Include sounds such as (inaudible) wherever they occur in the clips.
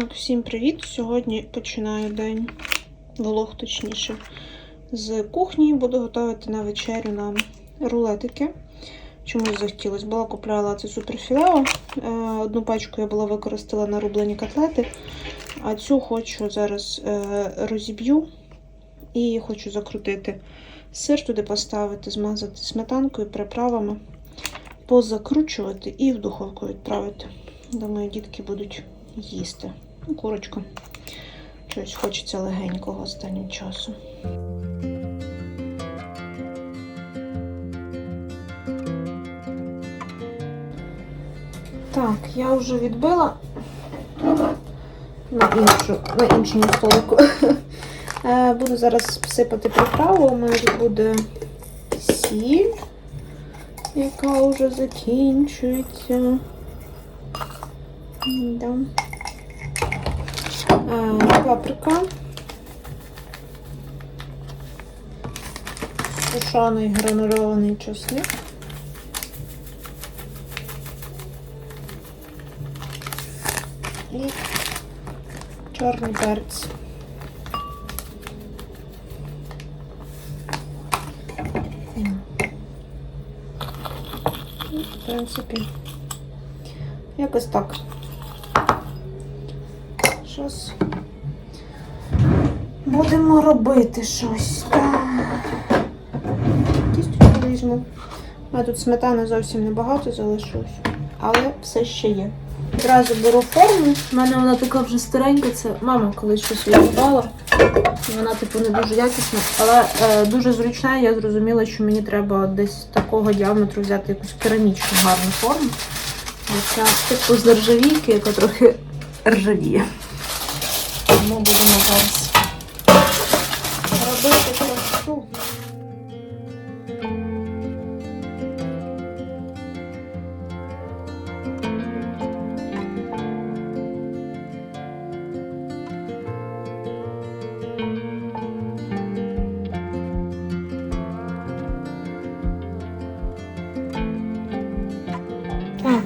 Всім привіт! Сьогодні починаю день, влог точніше, з кухні. Буду готувати на вечерю нам рулетики. Чомусь захотілося. Була купляла це суперфілео. Е, Одну пачку я була використала на рублені котлети, а цю хочу зараз е, розіб'ю і хочу закрутити сир туди поставити, змазати сметанкою, приправами, позакручувати і в духовку відправити. Думаю, дітки будуть їсти. Ну, курочка. Щось хочеться легенького останнім часом. Так, я вже відбила на, іншу, на іншому столику. (laughs) Е, Буду зараз сипати приправу. У мене тут буде сіль, яка вже закінчується. Да. Е, Паприка. Сушений гранульований чесник. І чорний перець. І, В принципі, якось так. Щось будемо робити щось. Кісточку візьму. А тут сметани зовсім небагато залишилось, але все ще є. Одразу беру форму. У мене вона така вже старенька, це мама колись щось відгадала. Вона, типу, не дуже якісна, але е, дуже зручна. Я зрозуміла, що мені треба десь такого діаметру взяти якусь керамічну гарну форму. Оця типу з нержавійки, яка трохи ржавіє. Тому будемо зараз робити красу.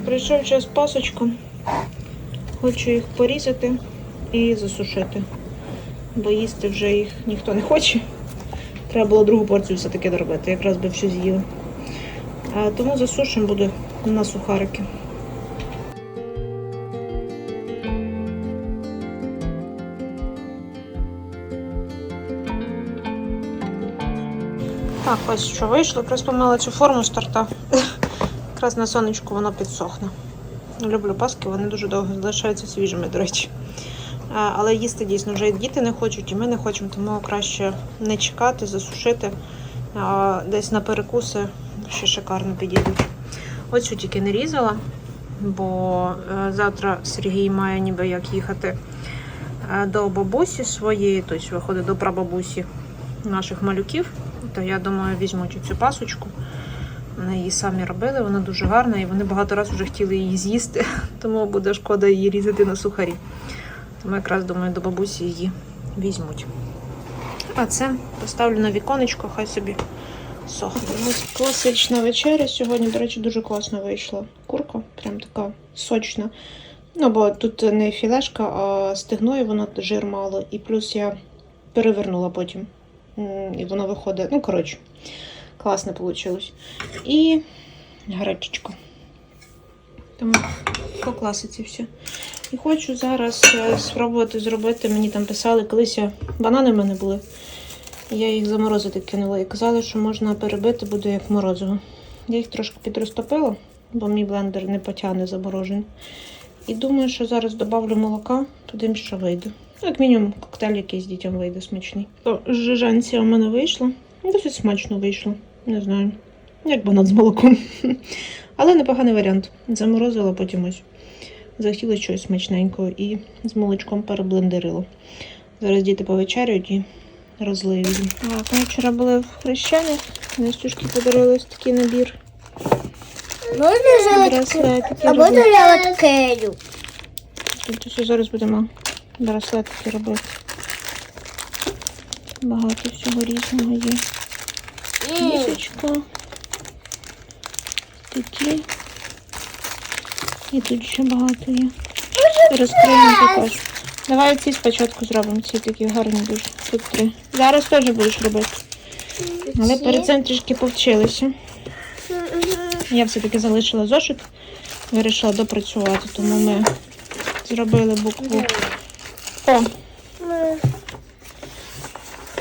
Прийшов час пасочку. Хочу їх порізати і засушити. Бо їсти вже їх ніхто не хоче. Треба було другу порцію все-таки доробити, якраз би все з'їли. Тому засушимо буде на сухарики. Так, ось що вийшло. Якраз помила цю форму з торта. Якраз на сонечку воно підсохне. Люблю паски, вони дуже довго залишаються свіжими, до речі. Але їсти дійсно вже діти не хочуть, і ми не хочемо, тому краще не чекати, засушити. А Десь на перекуси ще шикарно підійдуть. Оцю тільки не різала, бо е, завтра Сергій має ніби як їхати е, до бабусі своєї, тобто виходить до прабабусі наших малюків. То я думаю, візьмуть цю пасочку. Вони її самі робили, вона дуже гарна, і вони багато разів вже хотіли її з'їсти, (laughs) тому буде шкода її різати на сухарі. Тому якраз думаю, до бабусі її візьмуть. А це поставлю на віконечко, хай собі сохне. Ось класична вечеря. Сьогодні, до речі, дуже класно вийшла. Курка, прям така сочна. Ну, бо тут не філешка, а стегною воно жир мало. І плюс я перевернула потім. І воно виходить, ну, коротше, класно вийшло. І гречечка. Тому по класиці все. І хочу зараз е, спробувати зробити. Мені там писали, колись банани в мене були. Я їх заморозити кинула і казали, що можна перебити буде як морозиво. Я їх трошки підрозтопила, бо мій блендер не потягне заморожений. І думаю, що зараз додавлю молока, туди ще вийде. Ну, як мінімум, коктейль якийсь дітям вийде смачний. То жижанція у мене вийшла. Досить смачно вийшло. Не знаю. Як банан з молоком. (laughs) Але непоганий варіант. Заморозила потім ось. Захотіла щось смачненького і з молочком переблендерила. Зараз діти повечеряють і розлию. Так, ми вчора були в хрещенах. Настюшки подарили ось такий набір. Можна Браслетики. А робити. буду я Келю. Тобто зараз будемо браслетики робити. Багато всього різного є. Місочка. Такі. І тут ще багато є. Розкриємо також. Давай ці спочатку зробимо. Ці такі гарні дуже. Тут три. Зараз теж будеш робити. Але перед цим трішки повчилися. Я все-таки залишила зошит, вирішила допрацювати, тому ми зробили букву О.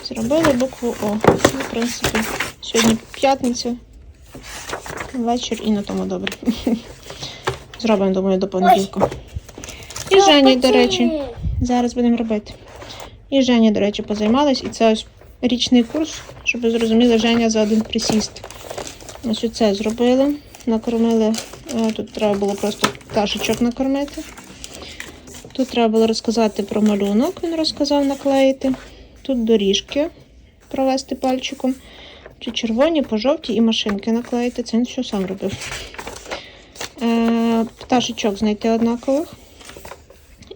Зробили букву О. Ну, в принципі, сьогодні п'ятниця. Вечір і на тому добре. (laughs) Зробимо, думаю, до понеділка. І Жені, до речі, зараз будемо робити. І Женя, до речі, позаймалась. І це ось річний курс, щоб ви зрозуміли, Женя за один присіст. Ось оце зробили. Накормили. е, Тут треба було просто пташечок накормити. Тут треба було розказати про малюнок, він розказав наклеїти. Тут доріжки провести пальчиком. Чи червоні, по жовті і машинки наклеїти. Це він все сам робив. Е, пташечок знайти однакових.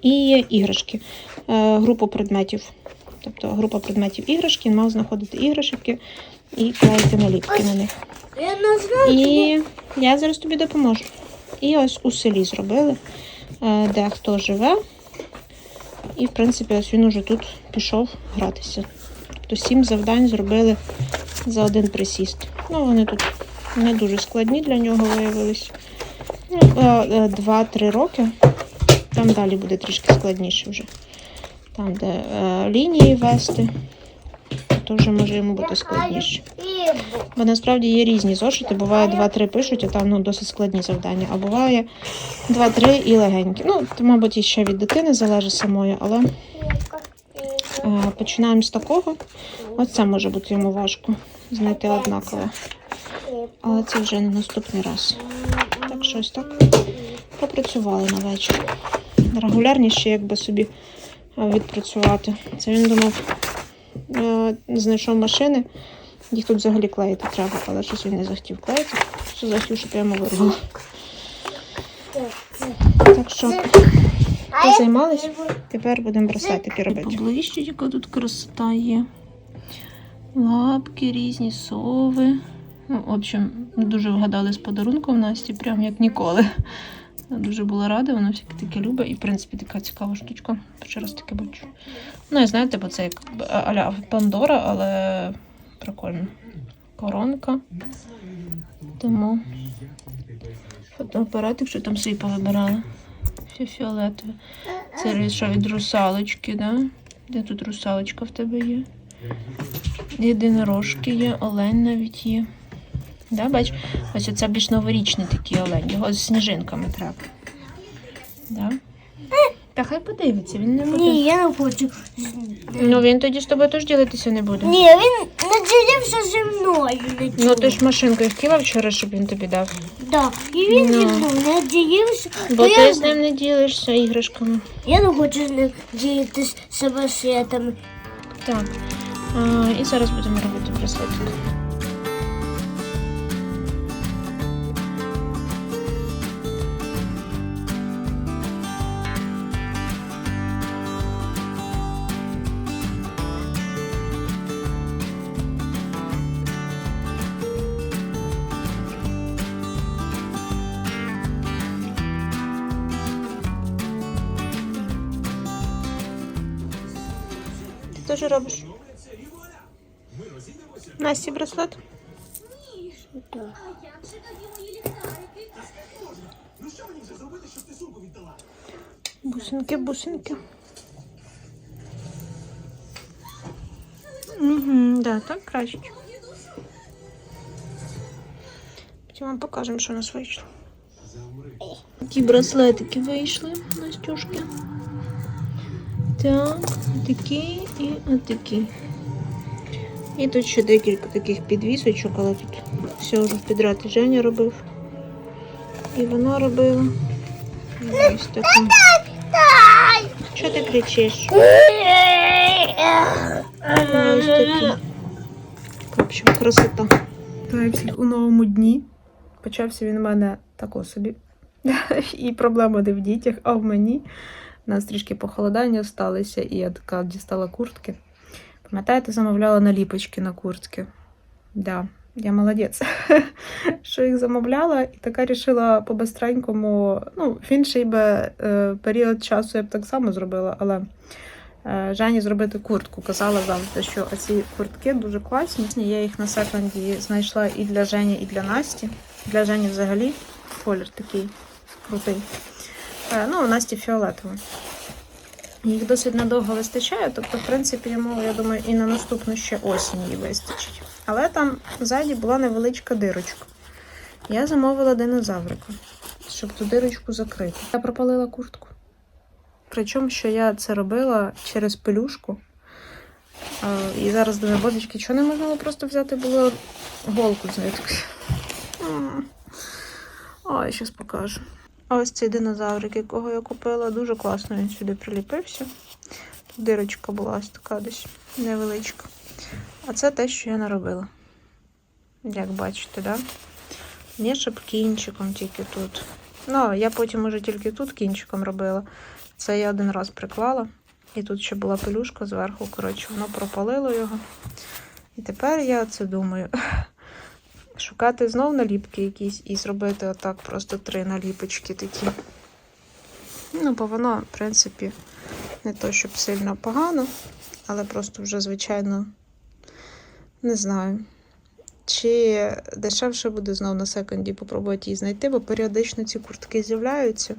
І іграшки. Е, групу предметів. Тобто група предметів іграшки, він мав знаходити іграшки і клеїти наліпки на них. Я не знаю. І я зараз тобі допоможу. І ось у селі зробили, е, де хто живе. І, в принципі, ось він уже тут пішов гратися. Тобто сім завдань зробили за один присіст. Ну, вони тут не дуже складні для нього виявились. Ну, е, е, Два-три роки. Там далі буде трішки складніше вже. Там, де е, лінії вести, то вже може йому бути складніше. Бо насправді є різні зошити. Буває 2-3 пишуть, а там ну, досить складні завдання. А буває 2-3 і легенькі. Ну, то, мабуть, і ще від дитини залежить самої, але е, починаємо з такого. Оце може бути йому важко знайти однакове. Але це вже на наступний раз. Так що ось так попрацювали на вечір. Регулярніше, якби собі е, відпрацювати. Це він думав, е, знайшов машини. Їх тут взагалі клеїти треба, але щось він не захотів клеїти. Що захотів, щоб я йому вирвала. Так що позаймались. Тепер будемо браслетики робити. Поближче, яка тут красота є. Лапки різні, сови. Ну, в общем, дуже вгадали з подарунком Насті, прям як ніколи. Дуже була рада, вона всяке таке любить. І, в принципі, така цікава штучка. Перший раз таке бачу. Ну, і знаєте, бо це як аля Пандора, але прикольно. Коронка. Тому фотоапаратик, що там собі повибирали. Все фіолетове. Це що від русалочки, да? Де тут русалочка в тебе є? Єдинорожки є, олень навіть є. Да, бач, ось оце більш новорічний такий олень. Його з сніжинками треба. Да? Та хай подивиться, він не буде. Ні, я не хочу. Ну він тоді з тобою теж ділитися не буде. Ні, він наділився зі мною. на Ну ти ж машинкою хотіла вчора, щоб він тобі дав. Да. І він зі Ну. мною наділився. Бо то ти я, з ним не ділишся іграшками. я не хочу з ним ділитися самосвітами. Так. А, і зараз будемо робити браслетик. Теж робиш? Насті браслет? Бусинки, бусинки. Угу, да, так краще. Потім вам покажемо, що у нас вийшло. Такі браслетики вийшли, Настюшки. Так, такі і отакі. І тут ще декілька таких підвісочок, але тут все вже в підряд Женя робив. І вона робила. І Ось таке. Що ти кричиш? Ось такі. В общем, красота. Так, всіх у новому дні. Почався він у мене тако собі. (laughs) І проблема не в дітях, а в мені. У нас трішки похолодання сталося, і я така дістала куртки. Пам'ятаєте, замовляла наліпочки на куртки? Да. Я молодець, (laughs) що їх замовляла, і така рішила по-бистренькому. Ну, в інший би е, період часу я б так само зробила, але е, Жені зробити куртку. Казала завжди, що ці куртки дуже класні. Я їх на секонді знайшла і для Жені, і для Насті. Для Жені взагалі колір такий крутий. Е, ну, у Насті фіолетовий. Їх досить надовго вистачає, тобто, в принципі, йому, я думаю, і на наступну ще осінь їй вистачить. Але там ззаді була невеличка дирочка. Я замовила динозаврика, щоб ту дирочку закрити. Я пропалила куртку. Причому, що я це робила через пелюшку. І зараз думаю, бодочки, чого не можна було просто взяти було голку з нитки. Ой, зараз покажу. А ось цей динозаврик, якого я купила, дуже класно він сюди приліпився. Дирочка була ось така десь невеличка. А це те, що я наробила. Як бачите, да? Не щоб кінчиком тільки тут. Ну, я потім уже тільки тут кінчиком робила. Це я один раз приклала. І тут ще була пелюшка зверху. Коротше, воно пропалило його. І тепер я це думаю. Шукати знов наліпки якісь і зробити отак просто три наліпочки такі. Ну, бо воно, в принципі, не то, щоб сильно погано, але просто вже, звичайно, не знаю. Чи дешевше буде знов на секонді попробувати її знайти, бо періодично ці куртки з'являються.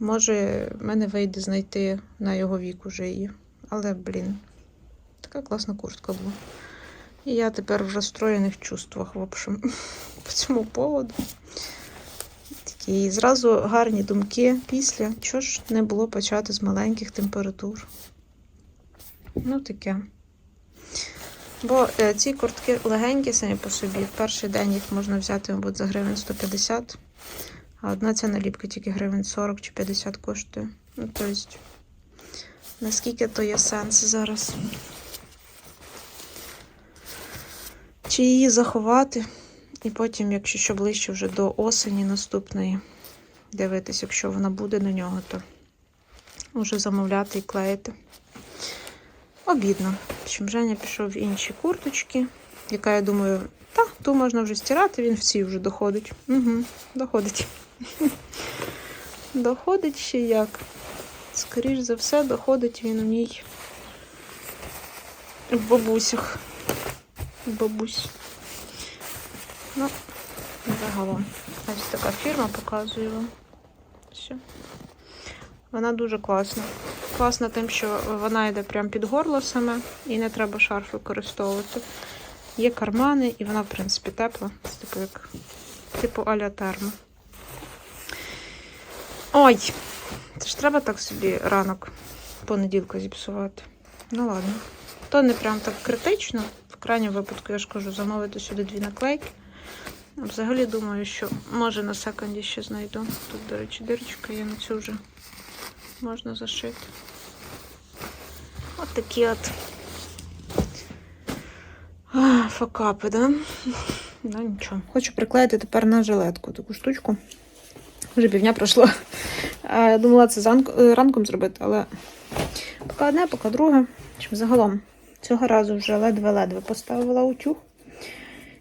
Може, в мене вийде знайти на його вік уже її. Але, блін, така класна куртка була. І я тепер в розстроєних чувствах, в общем, (laughs) по цьому поводу. Такі зразу гарні думки після. Чого ж не було почати з маленьких температур? Ну, таке. Бо е, ці куртки легенькі самі по собі. В перший день їх можна взяти, мабуть, за гривень 150. А одна ця наліпка тільки гривень 40 чи 50 коштує. Ну, тобто, наскільки то є сенс зараз? Чи її заховати, і потім, якщо що ближче вже до осені наступної, дивитись, якщо вона буде на нього, то вже замовляти і клеїти. Обідно. Чим Женя пішов в інші курточки, яка, я думаю, та, ту можна вже стирати, він в цій вже доходить. Угу, доходить. Доходить ще як. Скоріш за все, доходить він у ній в бабусях. Бабусь. Ну, загалом. Ось така фірма показую вам. Все. Вона дуже класна. Класна тим, що вона йде прямо під горло саме і не треба шарф використовувати. Є кармани, і вона, в принципі, тепла. Типу як типу аля термо. Ой! Це ж треба так собі ранок понеділка зіпсувати. Ну ладно. То не прям так критично. Крайньому випадку, я ж кажу, замовити сюди дві наклейки. Взагалі думаю, що може на секонді ще знайду. Тут, до речі, дирочка є на цю вже можна зашити. От такі от а, факапи, да? Ну нічого. Хочу приклеїти тепер на жилетку таку штучку. Вже півдня пройшло. Я думала це е, ранком зробити, але поки одне, поки друге. Общем, Загалом цього разу вже ледве-ледве поставила утюг.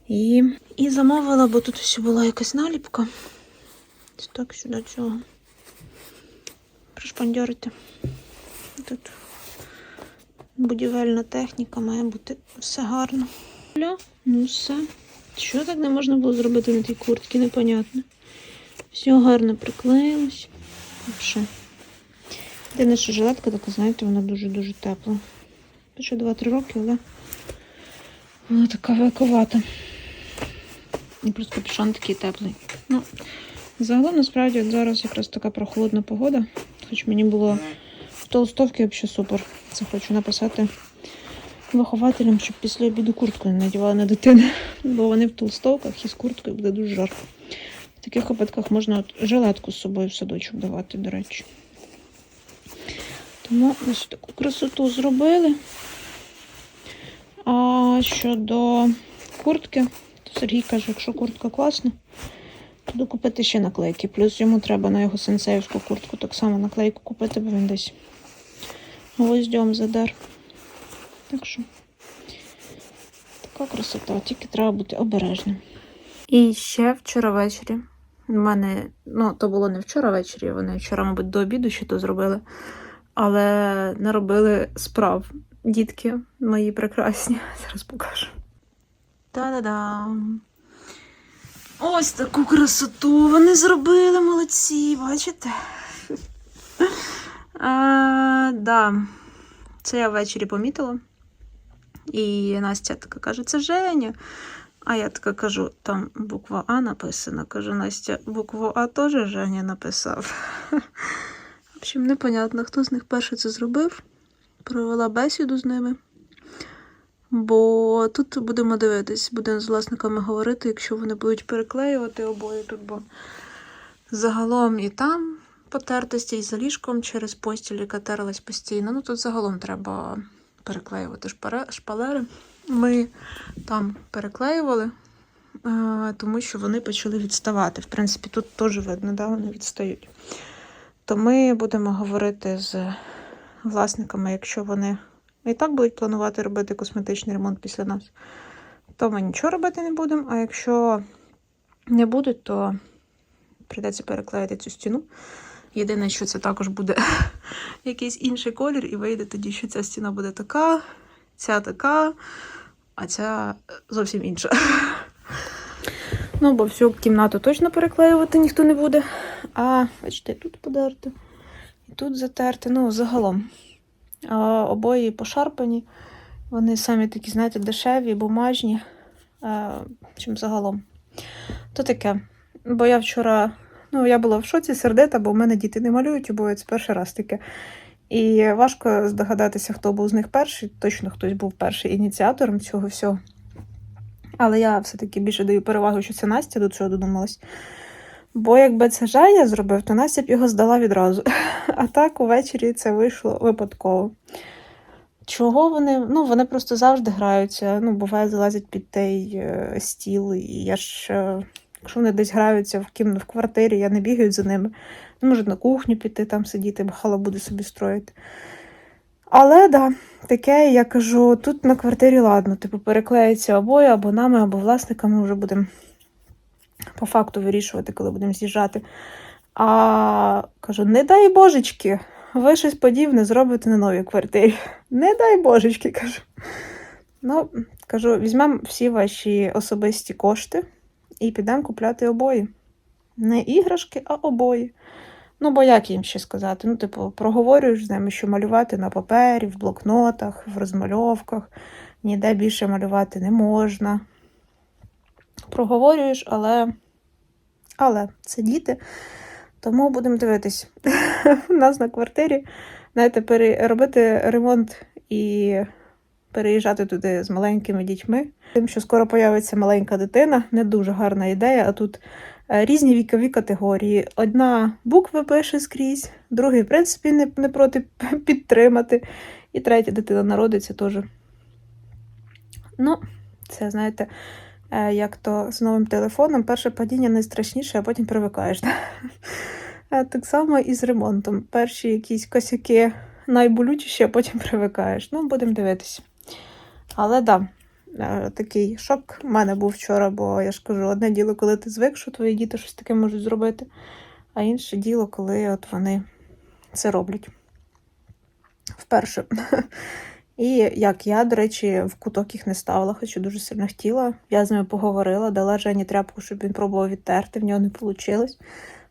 І, і замовила, бо тут ще була якась наліпка. Так сюди цього. Пришпандьорити. Тут будівельна техніка, має бути все гарно. Ну все. Що так не можна було зробити на тій куртці, непонятно. Все гарно приклеїлось. Єдине, що жилетка така, знаєте, вона дуже-дуже тепла. Ще 2-3 роки, але вона така великовата. І просто капюшон такий теплий. Ну, загалом, насправді, от зараз якраз така прохолодна погода. Хоч мені було в толстовці взагалі супер. Це хочу написати вихователям, щоб після обіду куртку не надівали на дитину. (laughs) Бо вони в толстовках і з курткою буде дуже жарко. В таких випадках можна от жилетку з собою в садочок давати, до речі. Тому ось таку красоту зробили. А щодо куртки, то Сергій каже, якщо куртка класна, то докупити ще наклейки. Плюс йому треба на його сенсеївську куртку так само наклейку купити, бо він десь гвоздьом задер. Так що Така красота, тільки треба бути обережним. І ще вчора ввечері. У мене, ну, то було не вчора ввечері, вони вчора, мабуть, до обіду ще то зробили. Але не робили справ. Дітки мої прекрасні. (laughs) Зараз покажу. Та-да-дам! Ось таку красоту вони зробили, молодці, бачите? (laughs) А, да. Це я ввечері помітила. І Настя така каже: це Женя. А я така кажу, там буква А написана. Кажу, Настя, букву А теж Женя написав. (laughs) В общем, непонятно, хто з них перший це зробив. Провела бесіду з ними. Бо тут будемо дивитись, будемо з власниками говорити, якщо вони будуть переклеювати обоє тут, бо загалом і там потертості, і за ліжком через постіль, яка терлась постійно. Ну тут загалом треба переклеювати шпалери. Ми там переклеювали, е, тому що вони почали відставати. В принципі, тут теж видно, да, вони відстають. То ми будемо говорити з власниками, якщо вони і так будуть планувати робити косметичний ремонт після нас, то ми нічого робити не будемо. А якщо не будуть, то прийдеться переклеїти цю стіну. Єдине, що це також буде (laughs) якийсь інший колір, і вийде тоді, що ця стіна буде така, ця така, а ця зовсім інша. (laughs) Ну, бо всю кімнату точно переклеювати ніхто не буде. А, бачите, тут подерти, і тут затерти. Ну, загалом. А, обої пошарпані. Вони самі такі, знаєте, дешеві, бумажні, а, чим загалом. То таке. Бо я вчора, ну, я була в шоці, сердита, бо в мене діти не малюють, обоє це перший раз таке. І важко здогадатися, хто був з них перший. Точно хтось був перший ініціатором цього всього. Але я все-таки більше даю перевагу, що це Настя до цього додумалась. Бо якби це Женя зробив, то Настя б його здала відразу. (laughs) А так увечері це вийшло випадково. Чого вони? Ну, вони просто завжди граються. Ну, буває, залазять під той е, стіл. І я ж, е, якщо вони десь граються в кім... в квартирі, я не бігаю за ними. Ну, можуть на кухню піти, там сидіти, бо буде собі строїти. Але да, таке, я кажу, тут на квартирі ладно, типу, переклеїться обоє, або нами, або власниками вже будемо по факту вирішувати, коли будемо з'їжджати. А кажу, не дай божечки, ви щось подібне зробите на новій квартирі. Не дай божечки, (laughs) кажу. Ну, кажу, візьмемо всі ваші особисті кошти і підемо купляти обої. Не іграшки, а обої. Ну, бо як їм ще сказати? Ну, типу, проговорюєш з ними, що малювати на папері, в блокнотах, в розмальовках, ніде більше малювати не можна. Проговорюєш, але, але це діти. Тому будемо дивитись. (laughs) У нас на квартирі, знаєте, пере- робити ремонт і переїжджати туди з маленькими дітьми. Тим, що скоро появиться маленька дитина, не дуже гарна ідея, а тут е, різні вікові категорії. Одна букви пише скрізь, другий, в принципі, не, не проти (laughs) підтримати. І третя дитина народиться теж. Ну, це, знаєте, як то з новим телефоном, перше падіння найстрашніше, а потім привикаєш. Е, Так само і з ремонтом. Перші якісь косяки найболючіші, а потім привикаєш. Ну, будемо дивитися. Але да, е, такий шок в мене був вчора, бо я ж кажу, одне діло, коли ти звик, що твої діти щось таке можуть зробити, а інше діло, коли от вони це роблять. Вперше. І як я, до речі, в куток їх не ставила, хоча дуже сильно хотіла. Я з ними поговорила, дала Жені тряпку, щоб він пробував відтерти, в нього не вийшло.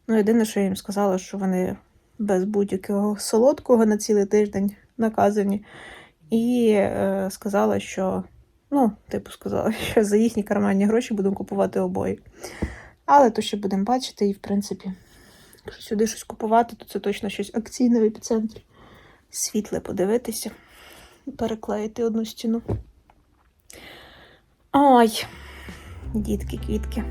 Ну, єдине, що я їм сказала, що вони без будь-якого солодкого на цілий тиждень наказані. І е, сказала, що, ну, типу, сказала, (laughs) що за їхні карманні гроші будемо купувати обої. Але то ще будемо бачити, і в принципі, якщо сюди щось купувати, то це точно щось акційне в епіцентрі. Світле подивитися, переклеїти одну стіну. Ой, дітки, квітки.